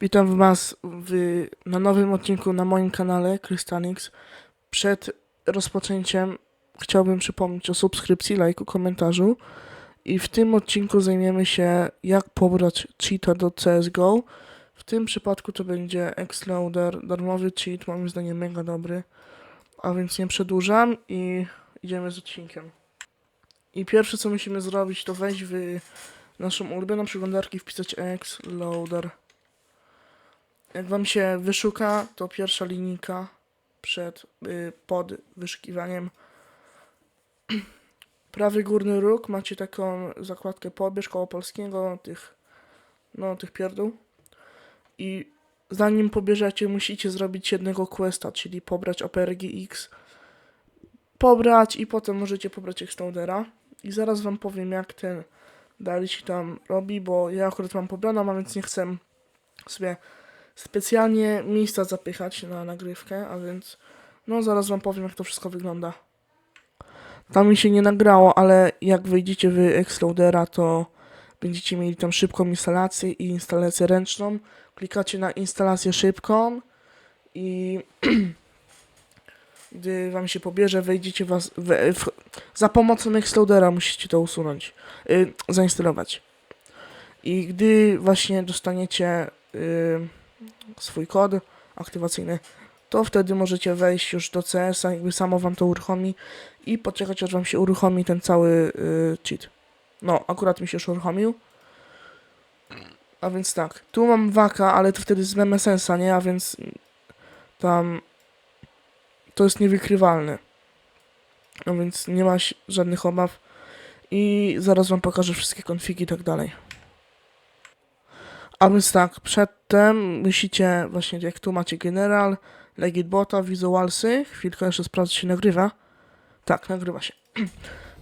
Witam Was w, na nowym odcinku na moim kanale Krystalix. Przed rozpoczęciem chciałbym przypomnieć o subskrypcji, lajku, komentarzu. I w tym odcinku zajmiemy się jak pobrać cheata do CSGO. W tym przypadku to będzie Xloader, darmowy cheat, moim zdaniem mega dobry. A więc nie przedłużam i idziemy z odcinkiem. I pierwsze co musimy zrobić to wejść w naszą ulubioną przeglądarkę i wpisać Xloader. Jak wam się wyszuka, to pierwsza linijka przed, y, pod wyszukiwaniem. Prawy górny róg, macie taką zakładkę pobierz koło polskiego, tych, no, tych pierdół. I zanim pobierzecie, musicie zrobić jednego questa, czyli pobrać OPRGX, pobrać i potem możecie pobrać Extendera. I zaraz wam powiem, jak ten dalej się tam robi, bo ja akurat mam pobraną, a więc nie chcę sobie specjalnie miejsca zapychać na nagrywkę, a więc no zaraz wam powiem jak to wszystko wygląda. Tam mi się nie nagrało, ale jak wejdziecie w Xloadera, to będziecie mieli tam szybką instalację i instalację ręczną. Klikacie na instalację szybką i gdy wam się pobierze, wejdziecie was w, w, za pomocą Xloadera musicie to usunąć, y, zainstalować. I gdy właśnie dostaniecie y, swój kod aktywacyjny, to wtedy możecie wejść już do CS-a, jakby samo wam to uruchomi i poczekać aż wam się uruchomi ten cały y, cheat. No, akurat mi się już uruchomił. A więc tak, tu mam waka, ale to wtedy z MSS-a, nie? A więc tam to jest niewykrywalne. A więc nie ma żadnych obaw. I zaraz wam pokażę wszystkie konfigi i tak dalej. A więc tak, przedtem musicie właśnie, jak tu macie general, legitbota, visualsy, chwilkę jeszcze sprawdzę, czy się nagrywa. Tak, nagrywa się.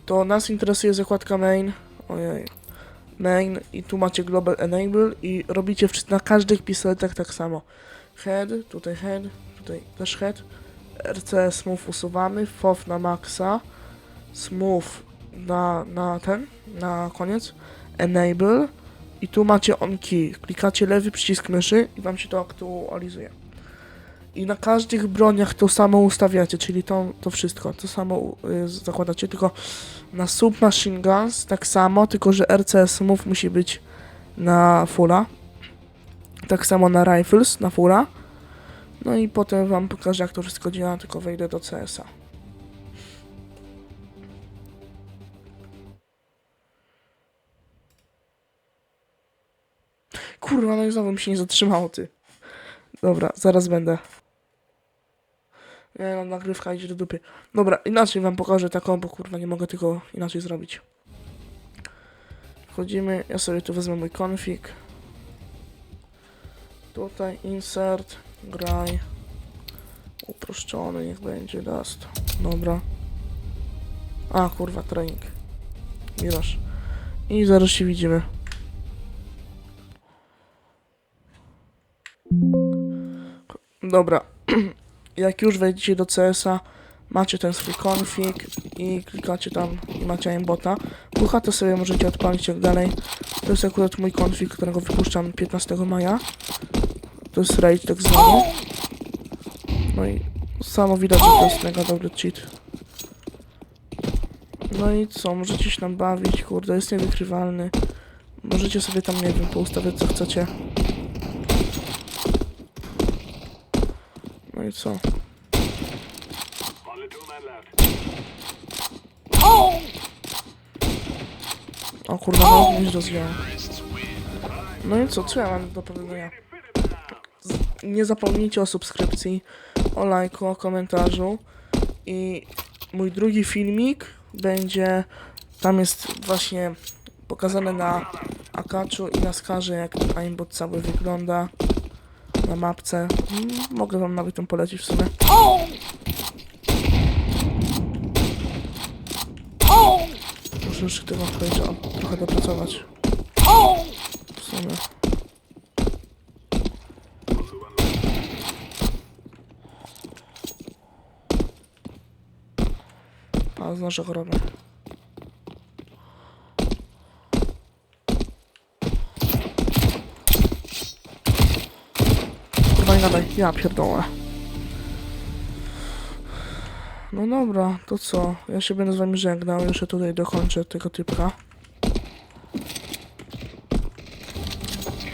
To nas interesuje zakładka main, ojej, main i tu macie global enable i robicie na każdych pistoletach tak samo. Head, tutaj head, tutaj też head. RC smooth usuwamy, FOV na maksa, smooth na, na ten, na koniec, enable, i tu macie on key. Klikacie lewy przycisk myszy i wam się to aktualizuje. I na każdych broniach to samo ustawiacie, czyli to, to wszystko, to samo y, zakładacie, tylko na submachine guns tak samo, tylko że RCS Smooth musi być na fulla. Tak samo na rifles na fulla. No i potem wam pokażę jak to wszystko działa, tylko wejdę do CS-a. Kurwa, no i znowu mi się nie zatrzymało, ty. Dobra, zaraz będę. Nie no, nagrywka idzie do dupy. Dobra, inaczej wam pokażę taką, bo kurwa nie mogę tego inaczej zrobić. Wchodzimy, ja sobie tu wezmę mój config. Tutaj insert, graj. Uproszczony, niech będzie dust. Dobra. A, kurwa, trening. Miraż. I zaraz się widzimy. Dobra, jak już wejdziecie do CS-a, macie ten swój config i klikacie tam i macie aimbota. To sobie możecie odpalić jak dalej. To jest akurat mój config, którego wypuszczam 15 maja. To jest raid tak zwany. No i samo widać, że to jest mega dobry cheat. No i co, możecie się tam bawić, kurde, jest niewykrywalny. Możecie sobie tam, nie wiem, poustawiać co chcecie. I co? O kurwa, no mi się rozwijało. No i co, co ja mam do powiedzenia? Nie zapomnijcie o subskrypcji, o lajku, o komentarzu i mój drugi filmik będzie, tam jest właśnie pokazane na Akaczu i na Skarze jak aimbot cały wygląda na mapce. Mm, Mogę wam nawet ją polecić w sumie. Muszę już tego powiedział, trochę dopracować. W sumie. A, znaczy chorobę. Gadaj, ja pierdolę. No dobra, to co? Ja się będę z wami żegnał, jeszcze tutaj dokończę tego typka.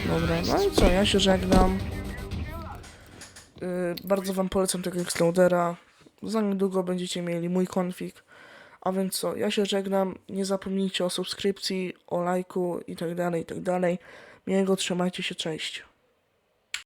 Dobra, no i co, ja się żegnam. Yy, bardzo wam polecam tego Xloadera. Za niedługo będziecie mieli mój konfig. A więc co, ja się żegnam. Nie zapomnijcie o subskrypcji, o lajku i tak dalej, i tak dalej. Miłego, trzymajcie się, cześć.